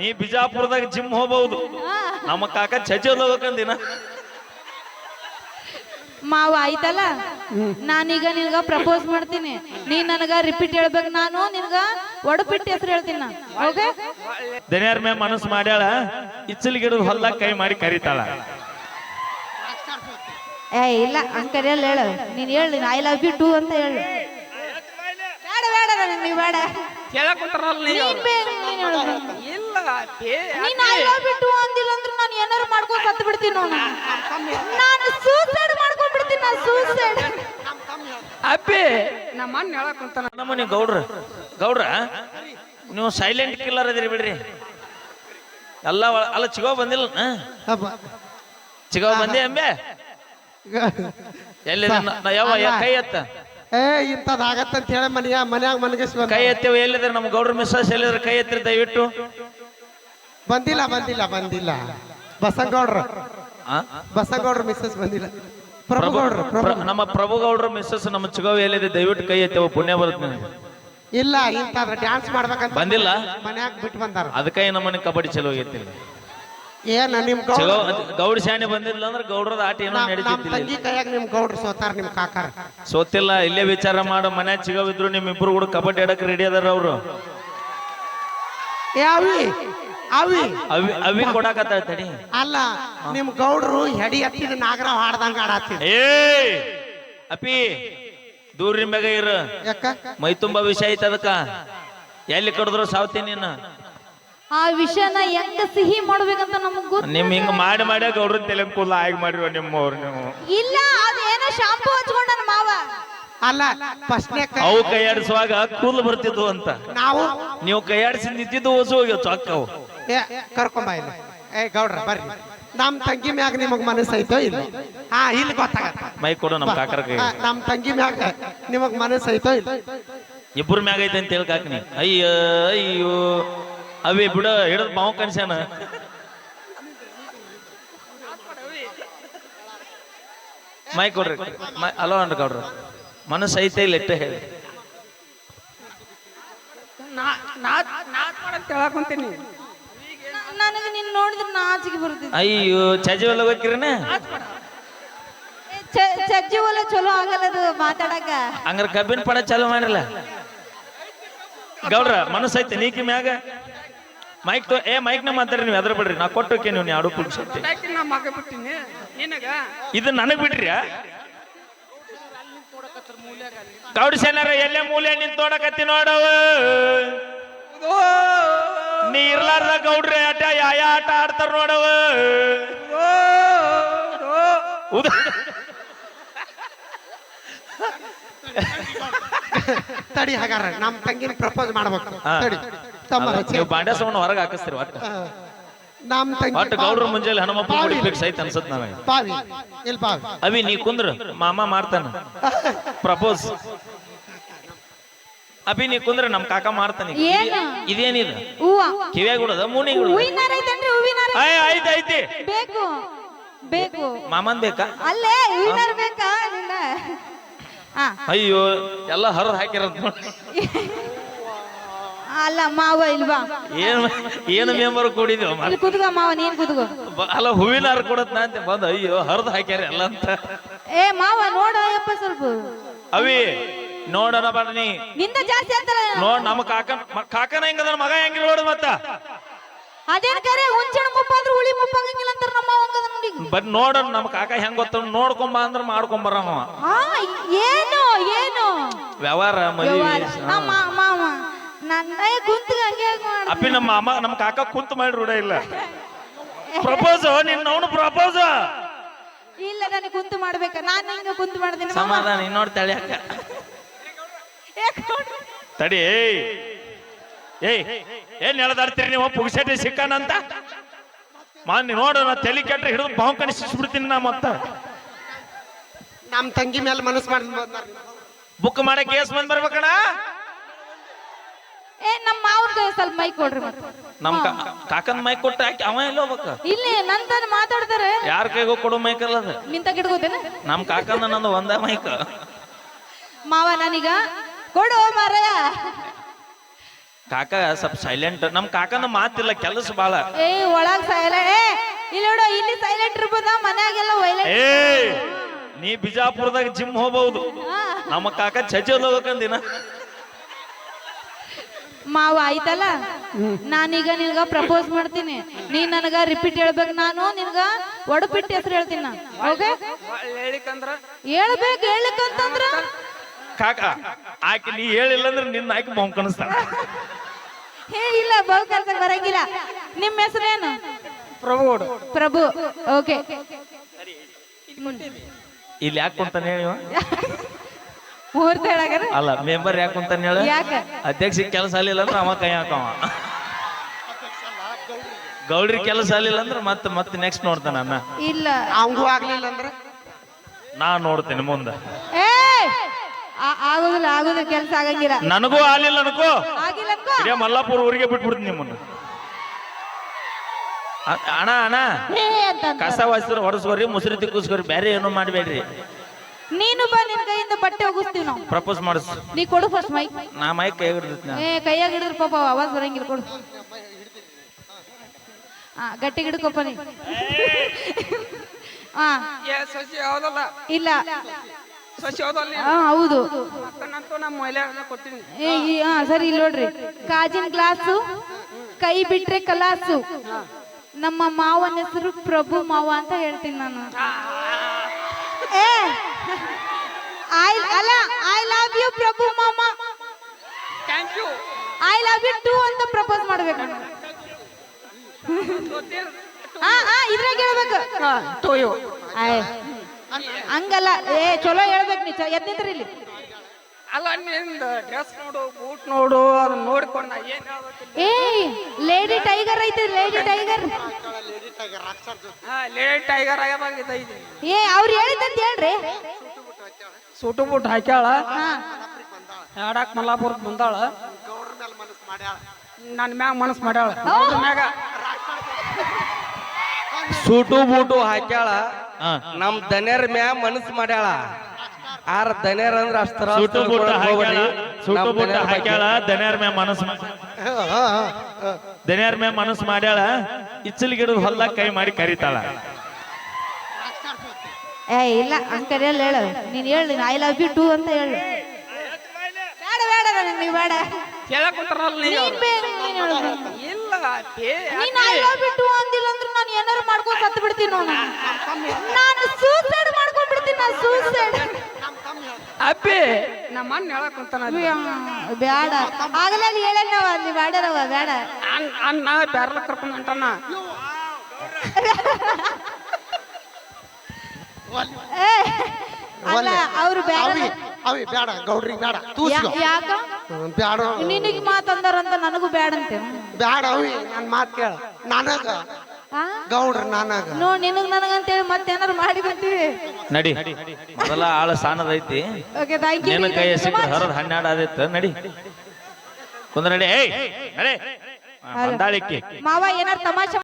ನೀ ಬಿಜಾಪುರದಾಗ ಜಿಮ್ ಹೋಗ್ಬಹುದು. ನಮ್ಮ ಕಾಕ ಚಜಲ್ ಹೋಗ್ಬೇಕಂದಿನ. ಮಾವ ಆಯ್ತಲ್ಲ? ನಾನೀಗ ನಿನ್ಗ ಪ್ರಪೋಸ್ ಮಾಡ್ತೀನಿ. ನೀ ನನಗ ರಿಪೀಟ್ ಹೇಳ್ಬೇಕು ನಾನು ನಿನ್ಗ ಒಡಪಿಟ್ಟು ಹೆಸರು ಹೇಳ್ತೀನಿ ನಾನು. ಓಕೆ ದನಿಯಾರ ಮೇ ಮನಸ್ಸು ಮಾಡ್ಯಾಳ ಇಚ್ಚಲ್ ಗಿಡದ ಹೊಲ್ದಾಗ ಕೈ ಮಾಡಿ ಕರೀತಾಳ. ಏ ಇಲ್ಲ ಅಂಕರಿ ಕರೆಯಲ್ಲ ಹೇಳು. ನೀನ್ ಹೇಳು ಐ ಲವ್ ಯು ಟು ಅಂತ ಹೇಳು. ಬೇಡ ಬೇಡ ನನಗೆ ನೀ ಬೇಡ. ಕೇಳಕ್ ನೀವು. ನೀನ್ ಹೇಳು. ಅಪ್ಪಿ, ನೀನ್ ಐ ಲವ್ ಯು ಅಂದಿಲ್ಲ ಅಂದ್ರೆ ನಾನು ಏನಾರು ಮಾಡ್ಕೊಂಡು ಸತ್ತು ಬಿಡ್ತೀನಿ ನೋಡ ನಾನು ಸೂಸೈಡ್ ಮಾಡ್ಕೊಂಡು ಬಿಡ್ತೀನಿ ನಾನು ಸೂಸೈಡ್ ಅಪ್ಪಿ. ನಮ್ಮ ಅಣ್ಣ ಹೇಳಕ್ ಕುಂತಾನ. ನಮ್ಮನಿ ಗೌಡ್ರ. ಗೌಡ್ರ ನೀವು ಸೈಲೆಂಟ್ ಕಿಲ್ಲರ್ ಅದಿರಿ ಬಿಡ್ರಿ. ಎಲ್ಲ ಒಳ- ಅಲ್ಲ ಚಿಗೋ ಬಂದಿಲ್ಲ? ಚಿಗೋ ಬಂದಿ ಅಂಬೆ? ಎಲ್ಲಿ ಯಾವ ಕೈ ಎತ್ತ? ಏ ಇಂಥದ್ ಆಗತ್ತಂತ ಹೇಳಿ ಮನೆಯ ಮನ್ಯಾಗ ಮನಗಿಸ್ ಕೈ ಎತ್ತೇವ ಎಲ್ಲಿದ್ರೆ ನಮ್ಮ ಗೌಡ್ರ ಮಿಸ್ಸಸ್ ಎಲ್ಲಿದ್ರೆ ಕೈ ಎತ್ತಿರಿ ದಯವಿಟ್ಟು ಬಂದಿಲ್ಲ ಬಂದಿಲ್ಲ ಬಂದಿಲ್ಲ. ಬಸಂಗೌಡ್ರು. ಬಸಗೌಡ್ರ ಮಿಸ್ಸಸ್ ಬಂದಿಲ್ಲ. ಪ್ರಭು ಪ್ರಭುಗೌಡ್ರು ಪ್ರಭು. ಪ್ರ- ನಮ್ಮ ಪ್ರಭು ಗೌಡ್ರ ಮಿಸ್ಸಸ್ ನಮ್ಮ ಚಿಗೋ ಎಲ್ಲಿದೆ? ದಯವಿಟ್ಟು ಕೈ ಎತ್ತೇವ ಪುಣ್ಯ ಬರುತ್ತೆ ನಿನಗೆ. ಇಲ್ಲ ಇಂತ ಡ್ಯಾನ್ಸ್ ಮಾಡ್ಬೇಕಂತ ಬಂದಿಲ್ಲ? ಮನ್ಯಾಗ ಬಿಟ್ಟು ಬಂದಾರ. ಅದಕ್ಕೆ ನಮ್ಮನೆ ಕಬಡ್ಡಿ ಚಲೋ ಆಗೈತಿ ಏನ ನಿಮ್ ಗೌಡ್ರು ಗೌಡ ಶಾನೆ ಬಂದಿಲ್ಲ ಅಂದ್ರೆ ಗೌಡ್ರದ ಆಟ ಏನೋ ನಮ್ ನಮ್ ನಡೀತಿದ್ದಿಲ್ಲ ತಂಗಿ ಕೈಯಾಗ ನಿಮ್ ಗೌಡ್ರು ಸೋತಾರ ನಿಮ್ ಕಾಕಾರ. ಸೋತಿಲ್ಲ ಇಲ್ಲೇ ವಿಚಾರ ಮಾಡೋ. ಮನೆ ಚಿಗವಿದ್ರು ನಿಮ್ ಇಬ್ರು ಕೂಡ ಕಬಡ್ಡಿ ಆಡಕ್ ರೆಡಿ ಅದಾರ ಅವ್ರು. ಏ ಅವಿ. ಅವಿ ಅವಿ ಅವಿ ಕೊಡಾಕತ್ತಾಳ ತಡಿ ಅಲ್ಲ ನಿಮ್ ಗೌಡ್ರು ಹೆಡಿ ಹತ್ತಿದ ನಾಗರ ಹಾಡ್ದಂಗ ಆಡತ್ತಿದ್ ಏ ಅಪಿ ದೂರ ಮ್ಯಾಗ ಇರ. ಯಾಕ? ಮೈ ತುಂಬಾ ವಿಷಯ ಐತ ಅದಕ್ಕ. ಎಲ್ಲಿ ಕಡಿದ್ರು ಸಾವ್ತಿ ನೀನು? ಆ ವಿಷಯನ ಹೆಂಗ ಸಿಹಿ ಮಾಡ್ಬೇಕಂತ ನಮಗ್ ಗೊತ್ತ ನಿಮ್ ಹಿಂಗ ಮಾಡಿ ಮಾಡಿ ಗೌಡ್ರ ತಲೆ ಕೂಲ ಆಗಿ ಮಾಡಿರುವ ನಿಮ್ಮವ್ರು ನೀವು. ಇಲ್ಲ ಅದೇನೋ ಶಾಂಪು ಹಚ್ಕೊಂಡ ಮಾವ. ಅಲ್ಲ ಫಸ್ಟ್ನೇ ಕೈ ಅವು ಕೈಯಾಡಿಸುವಾಗ ಕೂಲ್ ಬರ್ತಿದ್ವು ಅಂತ. ನಾವು ನೀವು ಕೈಯಾಡಿಸಿ ನಿಂತಿದ್ದು ಓಸು ಹೋಗ್ಯಾವ ಚೊಕ್ಕವು ಏ ಕರ್ಕೊಂಬ ಇಲ್ಲಿ. ಏ ಗೌಡ್ರ ಬರ್ರಿ. ನಮ್ ತಂಗಿ ಮ್ಯಾಗ ನಿಮಗ್ ಮನಸ್ಸು ಐತೋ ಇಲ್ಲ? ಹಾ ಇಲ್ಲಿ ಗೊತ್ತಾಗತ್ತ. ಮೈ ಕೊಡು ನಮ್ ಕಾಕರ ಕೈ ನಮ್ ತಂಗಿ ಮ್ಯಾಗ ನಿಮಗ್ ಮನಸ್ಸು ಐತೋ ಇಲ್ಲ? ಇಬ್ರ ಮ್ಯಾಗ ಐತೆ ಅಂತ ಹೇಳ್ಕಾಕ್ನಿ ಅಯ್ಯ ಅಯ್ಯೋ. ಅವೇ ಬಿಡ ಹಿಡದ್ ಮಾವು ಕನ್ಸ್ಯಾನ ಮೈ ಕೊಡ್ರಿ. ಮೈ ಅಲೋ ಅನ್ರಿ ಗೌಡ್ರ. ಮನಸ್ಸು ಐತೆ ಇಲ್ಲ ಇಟ್ಟ ಹೇಳಿ. ನಾ ನಾ ನಾ ಮಾಡಂತ ಹೇಳಕ್ ಕುಂತೀನಿ. ನನಗೆ ನಿನ್ ನೋಡಿದ್ರೆ ನಾಚಿಗೆ ಬರುತ್ತೆ ಅಯ್ಯೋ ಚಜ್ಜುವಲ್ಲ ಹೋಗಿರನ ಏ, ಚ- ಚಜ್ಜಿ ಚಲೋ ಆಗಲ್ಲ ಅದು ಮಾತಾಡಕ. ಹಂಗಾರ ಕಬ್ಬಿನ ಪಡ ಚಲೋ ಮಾಡಿರಲ್ಲ ಗೌಡ್ರ ಮನಸ್ಸು ಐತೆ ನೀಕಿ ಮ್ಯಾಗ? ಮೈಕ್ ತೋ ಏ ಮೈಕ್ನ ಮಾತಾಡ್ರಿ ನೀವು ಎದ್ರ ಬಿಡ್ರಿ ನಾ ಕೊಟ್ಟೋಕೆ ನೀವು ಪುರುಷತ್ತಿ ಯಾಕೆ ನಾ ಮಗ ಬಿಟ್ಟಿನಿ ನಿನಗ ಇದು ನನಗ್ ಬಿಡ್ರಿ ಗೌಡ ಸೇನಾರ ಎಲ್ಲೇ ಮೂಲೆ ನಿಂತ ನೋಡಕತ್ತಿ ನೋಡವ ನೀ ಇರ್ಲಾರ್ದ ಗೌಡ್ರಿ ಆಟ ಯಾವ ಆಟ ಆಡ್ತಾರ ನೋಡವ. ಉದ ತಡಿ ಹಾಗಾರ ನಮ್ ತಂಗಿನ ಪ್ರಪೋಸ್ ಮಾಡ್ಬೇಕು. ತಡಿ. ತಮ್ಮ ನೀವು ಬಾಂಡೆ ಸೌಂಡ್ ಹೊರಗೆ ಹಾಕಿಸ್ತೀರಿ ಒಟ್ಟು. ಹಾ. ನಮ್ ತಂಗಿ ಒಟ್ಟು ಗೌಡ್ರ ಮುಂಜಾನೆ ಹನುಮಪ್ಪ ಗುಡಿ ಫಿಕ್ಸ್ ಐತೆ ಅನ್ಸತ್ ನಾವೇ ಬಾವಿ ಇಲ್ಲಿ ಬಾವಿ ಅವಿ ನೀ ಕುಂದ್ರ ಮಾಮ ಮಾಡ್ತಾನ. ಪ್ರಪೋಸ್. ಅಭಿ ನೀ ಕುಂದ್ರ ನಮ್ ಕಾಕ ಮಾಡ್ತಾನೆ ಏನು? ಇದೇನಿದು? ಹೂವ. ಕಿವ್ಯಾಗ ಬಿಡೋದ ಮೂನಿ ಹೂವಿನಾರ ಐತೇನ್ರಿ ಹೂವಿನಾರ. ಐತಿ ಐತಿ. ಬೇಕು ಬೇಕು. ಮಾಮನ್ ಬೇಕಾ? ಅಲ್ಲೇ ಹೂವಿನಾರ ಬೇಕಾ? ನಿನ್ನ ಆ. ಅಯ್ಯೋ ಎಲ್ಲ ಹರಿದ್ ಹಾಕಿರಂತ ನೋಡ್. ಅಲ್ಲ ಮಾವ ಇಲ್ವಾ? ಏನ್ ಏನು ಮೆಂಬರ್ ಕೂಡಿದ್ವಿ ಇಲ್ಲಿ ಕುದುಗ ಮಾವ ನೀನ್ ಕುದುಗು ಅಲ್ಲ ಹೂವಿನ ಹಾರ ಕೊಡತ್ ನಾ ಅಂತ ಬಂದ ಅಯ್ಯೋ ಹರಿದ್ ಹಾಕ್ಯಾರ ಎಲ್ಲ ಅಂತ. ಏ ಮಾವ ನೋಡ ಯಪ್ಪ ಸ್ವಲ್ಪ. ಅವಿ ನೋಡೋಣ ಬಡ ನೀ ನಿಂದ ಜಾಸ್ತಿ ಅಂತಾರ ನೋಡ್ ನಮ್ಮ ಕಾಕನ್ ಮ- ಕಾಕನ ಹೆಂಗದ ಮಗ ಹೆಂಗಿಲ್ಲ ನೋಡು ಮತ್ತ. ಅದೇನ್ ಕರೆ ಹುಂಚಣ ಮುಪ್ಪ ಅಂದ್ರೆ ಹುಳಿ ಮುಪ್ಪ ಆಗಂಗಿಲ್ಲ ಅಂತಾರ ನಮ್ಮ ಅವಂಗದ ನೋಡಿ. ಬಟ್ ನೋಡೋಣ ನಮ್ಮ ಕಾಕ ಹೆಂಗ್ ಗೊತ್ತ ನೋಡ್ಕೊಂಬ ಅಂದ್ರ ಮಾಡ್ಕೊಂಬರ ಅವ ಆ ಏನು ಏನು. ವ್ಯವಹಾರ ಮದುವೆ ವ್ಯವಹಾರ. ನಮ್ಮ ಮಾವ. ನನ್ನ ಗುಂತಿಗೆ ಹಂಗೆ ಮಾಡ. ಅಪ್ಪಿ ನಮ್ಮ ಅಮ್ಮ ನಮ್ಮ ಕಾಕ ಕುಂತ ಮಾಡಿ ರೂಢ ಇಲ್ಲ. ಪ್ರಪೋಸ್ ನಿನ್ನ ಅವನು ಪ್ರಪೋಸ್ ಇಲ್ಲ ನನಗೆ ಕುಂತು ಮಾಡ್ಬೇಕ. ನಾನು ಹಿಂಗ ಕುಂತು ಮಾಡ್ತೀನಿ ಮಾವ. ಸಮಾಧಾನ ಇನ್ನೋಡ್ ಕೊಡು. ತಡಿ ಏಯ್ ಏಯ್ ಏನ್ ಎಳ್ದಾಡ್ತೀರಿ ನೀವು? ಪುಗ್ಸೆಟ್ಟಿ ಸಿಕ್ಕಾನಂತ? ಮಾನ್ ನೋಡು ನಾ ತಲೆ ಕೆಟ್ರೆ ಹಿಡಿದು ಬಾವು ಕಣಿಸ್ಬಿಡ್ತೀನಿ ನಾ ಮತ್ತ. ನಮ್ ತಂಗಿ ಮೇಲೆ ಮನಸ್ಸು ಮಾಡಿ ಬುಕ್ ಮಾಡಕ್ ಕೇಸ್ ಬಂದ್ ಬರ್ಬೇಕಣ ಏ ನಮ್ಮ ಮಾವ್ರದ್ದು ಸ್ವಲ್ಪ ಮೈಕ್ ಕೊಡ್ರಿ ಮತ್ತೆ. ನಮ್ ಕಾಕನ್ ಮೈಕ್ ಕೊಟ್ಟ ಹಾಕಿ ಅವ ಎಲ್ಲ ಹೋಗ್ಬೇಕ? ಇಲ್ಲಿ ನಂತನ ಮಾತಾಡ್ತಾರೆ. ಯಾರ ಕೈಗೂ ಕೊಡು ಮೈಕ್ ಅಲ್ಲ ಅದು ನಿಂತ ಗಿಡ್ಕೋತೇನ ನಮ್ ಕಾಕನ ನಂದು ಒಂದ ಮೈಕ್ ಮಾವ ನಾನೀಗ ಕೊಡು ಮಾರಾಯ. ಕಾಕ ಸ್ವಲ್ಪ ಸೈಲೆಂಟ್ ನಮ್ ಕಾಕನ ಮಾತಿಲ್ಲ ಕೆಲಸ ಬಾಳ. ಏ ಒಳಗ್ ಸೈಲೆಂಟ್ ಏ ಇಲ್ಲಿ ನೋಡು ಇಲ್ಲಿ ಸೈಲೆಂಟ್ ಇರ್ಬೋದ ಮನ್ಯಾಗೆಲ್ಲ ವೈಲೆಂಟ್ ಏ ನೀ ಬಿಜಾಪುರದಾಗ ಜಿಮ್ ಹೋಗ್ಬಹುದು. ನಮ್ಮ ಕಾಕ ಚಚಿ ಹೋಗ್ಬೇಕಂದಿನ ಮಾವ ಆಯ್ತಲ್ಲ? ನಾನೀಗ ನಿನ್ಗ ಪ್ರಪೋಸ್ ಮಾಡ್ತೀನಿ. ನೀ ನನಗ ರಿಪೀಟ್ ಹೇಳ್ಬೇಕು ನಾನು ನಿನ್ಗ ಒಡಪಿಟ್ಟು ಹೆಸರು ಹೇಳ್ತೀನಿ ಹೇಳ್ಬೇಕು ಓಕೆ ಹೇಳಿಕಂದ್ರ ಹೇಳ್ಬೇಕು ಹೇಳ್ಲಿಕ್ಕಂತಂದ್ರ ಕಾಕ ಆಕೆ ನೀ ಹೇಳಿಲ್ಲ ಅಂದ್ರೆ ನಿನ್ನ ಆಯ್ಕೆ ಮೊಮ್ ಕಣಿಸ್ತಾಳ. ಹೇ ಇಲ್ಲ ಬರಂಗಿಲ್ಲ. ನಿಮ್ಮ ಹೆಸರೇನು? ಪ್ರಭು ಪ್ರಭು. ಓಕೆ. ಇಲ್ಲಿ ಯಾಕೆ ಕುಂತಾನೆ ಹೇಳಿ ಇವ? ಮುಹೂರ್ತ ಹೇಳಾಗರ ಅಲ್ಲ ಮೆಂಬರ್ ಯಾಕೆ ಕುಂತಾನೆ ಹೇಳ? ಯಾಕ? ಅಧ್ಯಕ್ಷ ಕೆಲಸ ಆಲಿಲ್ಲ ಅಂದ್ರೆ ಅವ ಕೈ ಹಾಕವ. ಗೌಡ್ರಿ ಕೆಲಸ ಆಗ್ಲಿಲ್ಲ ಅಂದ್ರೆ ಮತ್ತೆ ಮತ್ತೆ ನೆಕ್ಸ್ಟ್ ನೋಡ್ತಾನ ಅನ್ನ. ಇಲ್ಲ. ಅವಂಗೂ ಆಗ್ಲಿಲ್ಲ ಅಂದ್ರೆ? ನಾ ನೋಡ್ತೇನೆ ಮುಂದೆ. ಏ ಆ- ಆಗೋದಿಲ್ಲ ಆಗುದಿಲ್ಲ ಕೆಲ್ಸ ಆಗಂಗಿಲ್ಲ. ನನಗೂ ಆಗ್ಲಿಲ್ಲ ಅನ್ಕೋ. ಆಗಿಲ್ಲ ಅನ್ಕೋ. ಇದೇ ಮಲ್ಲಾಪುರ ಊರಿಗೆ ಬಿಟ್ಬಿಡ್ತೀನಿ ನಿಮ್ಮನ್ನ. ಅ- ಅಣ್ಣ ಅಣ್ಣ. ಏ ಅಂತ. ಕಸ ವಾಸಿದ್ರೆ ಹೊರಸ್ಕೋರಿ ಮುಸುರಿ ತಿಕ್ಕಿಸ್ಕೋರಿ ಬೇರೆ ಏನು ಮಾಡಬೇಡ್ರಿ. ನೀನು ಬಾ ನಿನ್ ಕೈಯಿಂದ ಬಟ್ಟೆ ಒಗಿಸ್ತೀವಿ ನಾವು. ಪ್ರಪೋಸ್ ಮಾಡಿಸ್ ನೀ ಕೊಡು ಫಸ್ಟ್ ಮೈಕ್ ನಾ ಮೈಕ್ ಕೈ ಹಿಡ್ದಿತ್ತು ಏ ಕೈಯಾಗ ಹಿಡಿದ್ರ ಪಾಪ ಆವಾಜ್ ಬರಂಗಿಲ್ಲ ಕೊಡು ಹಾ ಗಟ್ಟಿ ಹಿಡ್ಕೊಪ್ಪ ನೀ. ಹಾ ಇಲ್ಲ. ಸಸಿ ಯಾವ್ದಲ್ಲ ಹಾ ಹೌದು. ಅಕ್ಕನಂತೂ ನಮ್ಮ ಮಹಿಳೆ ಕೊಡ್ತೀನಿ ಏ ಈ- ಹಾ ಸರಿ ಇಲ್ಲಿ ನೋಡ್ರಿ. ಕಾಜಿನ ಗ್ಲಾಸು ಕೈ ಬಿಟ್ರೆ ಕಲಾಸು. ನಮ್ಮ ಮಾವನ ಹೆಸರು ಪ್ರಭು ಮಾವ ಅಂತ ಹೇಳ್ತೀನಿ ನಾನು. ಏ ಐ ಅಲ್ಲ ಐ ಲವ್ ಯು ಪ್ರಭು ಮಾಮ thank you I love you too ಅಂತ ಪ್ರಪೋಸ್ ಮಾಡ್ಬೇಕು ಹಾ ಹಾ ಇದ್ರಾಗ ಹೇಳ್ಬೇಕು. ಟು ಯು ಆಯ್ ಹಂಗಲ್ಲ. ಏ ಚಲೋ ಹೇಳ್ಬೇಕು ನೀ ಎದ್ದಿದ್ರಿ ಇಲ್ಲಿ. ಅಲ್ಲ ನಿಂದ ಡ್ರೆಸ್ ನೋಡು ಬೂಟ್ ನೋಡು ಅದನ್ನ ನೋಡ್ಕೊಂಡು ನಾ ಏನ್ ಏ ಲೇಡಿ ಟೈಗರ್ ಐತಿ ಲೇಡಿ ಟೈಗರ್ ಹಾ ಲೇಡಿ ಟೈಗರ್ ಆಗ್ಯದಾಗ ಐತಿ ಏ ಅವ್ರು ಹೇಳಿದಂತ ಹೇಳ್ರಿ. ಸೂಟು ಬೂಟ್ ಹಾಕ್ಯಾಳ. ಹಾ. ಹಾಡಾಕ್ ಮಲ್ಲಾಪುರ ಬಂದಾಳ. ನನ್ನ ಮ್ಯಾಗ ಮನಸ್ಸು ಮಾಡ್ಯಾಳ. ಮ್ಯಾಗ. ಸೂಟು ಬೂಟು ಹಾಕ್ಯಾಳ. ನಮ್ ದನಿಯರ್ ಮ್ಯಾ ಮನಸ್ ಮಾಡ್ಯಾಳ ಆರ ದನಿಯರ್ ಅಂದ್ರ ಅಷ್ಟರ ಸುಟ್ಟು ಬುಟ್ಟ ಹಾಕ್ಯಾಳ. ಸುಟ್ಟು ಬುಟ್ಟ ದನಿಯರ್. ಹಾಕ್ಯಾಳ ದನಿಯಾರ ಮ್ಯಾ ಮನಸ್ಸು ಮಾ- ಮ್ಯಾ ಮನಸ್ಸು ಮಾಡ್ಯಾಳ ಇಚ್ಚಲ್ ಗಿಡದ ಹೊಲ್ಲ ಕೈ ಮಾಡಿ ಕರಿತಾಳ ಏ ಇಲ್ಲ ಅಂಕರ್ ಕರೆಯಲ್ಲ ಹೇಳು ನೀನ್ ಹೇಳಿ ಐ ಲವ್ ಯು ಟು ಅಂತ ಹೇಳು ಬೇಡ ಬೇಡ ನನಗೆ ಬೇಡ ಕೇಳಕ್ ನೀ ನೀನ್ ಅವ್ರು. ಬೇಡ ನೀನ್ ಹೇಳು ಇಲ್ಲ ಅಪ್ಪಿ, ನೀನ್ ಐ ಲವ್ ಯು ಟು ನಾನು ಮಾಡ್ಕೊಂಡ್ ಸತ್ತು ಬಿಡ್ತೀನಿ ನೋಡ. ನಾನು ಸೂಸೈಡ್ ಮಾಡ್ಕೊಂಡು ಬಿಡ್ತೀನಿ ನಾನು ಸೂಸೈಡ್ ಅಪ್ಪಿ. ನಮ್ಮ ಅಣ್ಣ ಹೇಳಕ್ ಬೇಡ ಆಗಲೇ ಅಲ್ಲಿ ಹೇಳಲ್ಲವ ಅಲ್ಲಿ ಬೇಡರವ ಬೇಡ ಅಣ್ಣ ಬ್ಯಾರಲ ಕರ್ಕೊಂಡು ಅಂಟಣ್ಣ ಅಲ್ಲ ಅವ್ರು ಬೇಡ ಅವಿ ಅವಿ ಬೇಡ ಗೌಡ್ರಿ ಬೇಡ ತೂಸ್ಕೊ. ಯಾ- ಯಾಕ? ಬೇಡ ನಿನಗೆ ಮಾತಂದಾರಂತ ನನಗೂ ಬೇಡ ಅಂತೆ ಬೇಡ ಅವಿ ನನ್ ಮಾತ್ ಕೇಳ. ನನಗ? ಗೌಡ್ರ ನನಗ. ಅಂತ ಹೇಳಿ ನನಗಂತೇಳಿ ಮತ್ತೇನಾರು ಮಾಡಿ ಬಂತೀವಿ ನಡಿ. ಮೊದಲ ಆಳ ಸಾಣದೈತಿ ಓಕೆ ಥ್ಯಾಂಕ್ ಯು ನಿನ್ನ ಕೈ ಸಿಕ್ಕ ಹರದ ಹನ್ನೆರಡು ಆದಿತ್ತು ನಡಿ. ಕುಂದ್ರಡಿ ಏಯ್ ನಡಿ. ಬಂದಾಳಿಕ್ಕಿ. ಮಾವ ಏನಾರು ತಮಾಷೆ